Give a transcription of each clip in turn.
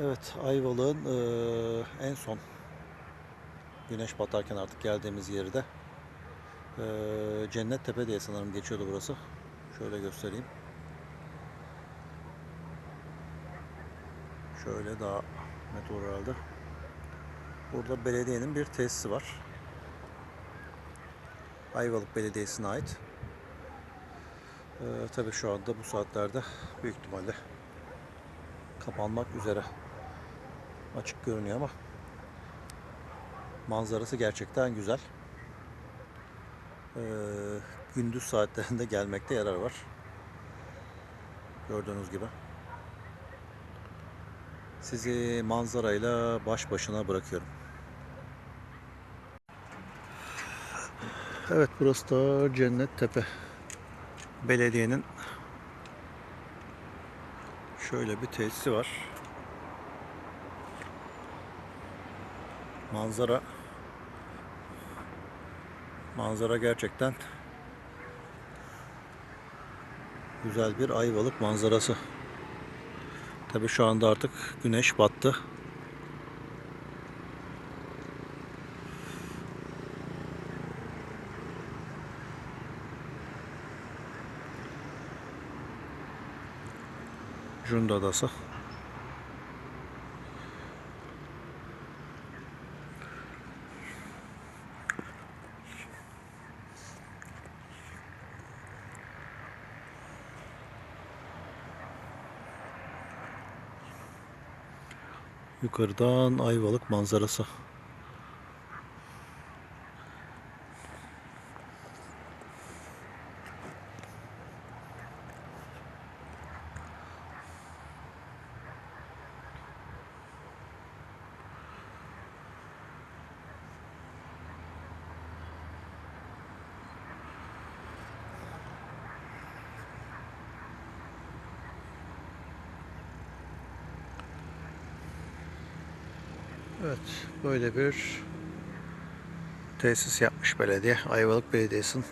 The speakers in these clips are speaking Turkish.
Evet, Ayvalık'ın eee, en son güneş batarken artık geldiğimiz yerde eee Cennet Tepe diye sanırım geçiyordu burası. Şöyle göstereyim. Şöyle daha net olur herhalde. Burada belediyenin bir tesisi var. Ayvalık Belediyesi'ne ait. Eee tabii şu anda bu saatlerde büyük ihtimalle kapanmak üzere. Açık görünüyor ama manzarası gerçekten güzel. Ee, gündüz saatlerinde gelmekte yarar var. Gördüğünüz gibi. Sizi manzarayla baş başına bırakıyorum. Evet burası da Cennet Tepe. Belediyenin şöyle bir tesisi var. Manzara manzara gerçekten güzel bir Ayvalık manzarası. Tabi şu anda artık güneş battı. Cunda Adası. Yukarıdan Ayvalık manzarası. Evet, böyle bir tesis yapmış belediye. Ayvalık Belediyesi'nin.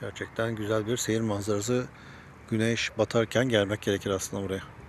Gerçekten güzel bir seyir manzarası. Güneş batarken gelmek gerekir aslında buraya.